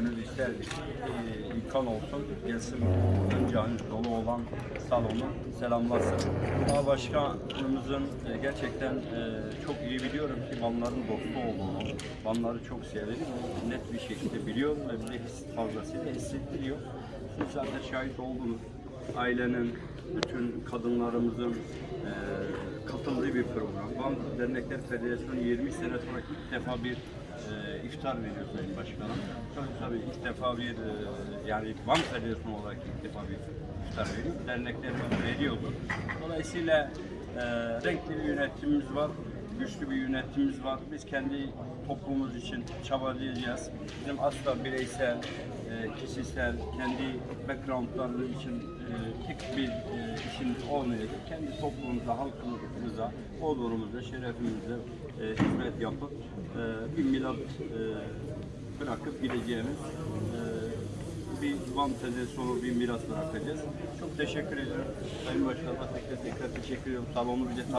gönül isterdik. Ee, İlkan olsun, gelsin önce hani dolu olan salonu selamlasın. Ama başkanımızın e, gerçekten e, çok iyi biliyorum ki Vanların dostu olduğunu, Vanları çok sevdiğini net bir şekilde biliyorum ve bize fazlasıyla hissettiriyor. Siz zaten şahit oldunuz. Ailenin, bütün kadınlarımızın e, katıldığı bir program. Van Dernekler Federasyonu 20 sene sonra ilk defa bir e, iftar veriyor Sayın Başkanım. Tabii ilk defa bir e, yani Van Federasyonu olarak ilk defa bir iftar veriyor. Derneklerimiz veriyordu. Dolayısıyla e, renkli bir yönetimimiz var. Güçlü bir yönetimimiz var. Biz kendi toplumumuz için çabalayacağız. Bizim asla bireysel, e, kişisel, kendi backgroundlarımız için e, tek bir e, işin olmayacak. Kendi toplumumuza, halkımıza, onurumuza, şerefimize e, hizmet yapıp e, bir milat e, bırakıp gideceğimiz e, bir Van Federasyonu bir miras bırakacağız. Çok teşekkür ediyorum. Sayın Başkan'a tekrar tekrar teşekkür ediyorum. Salonu bize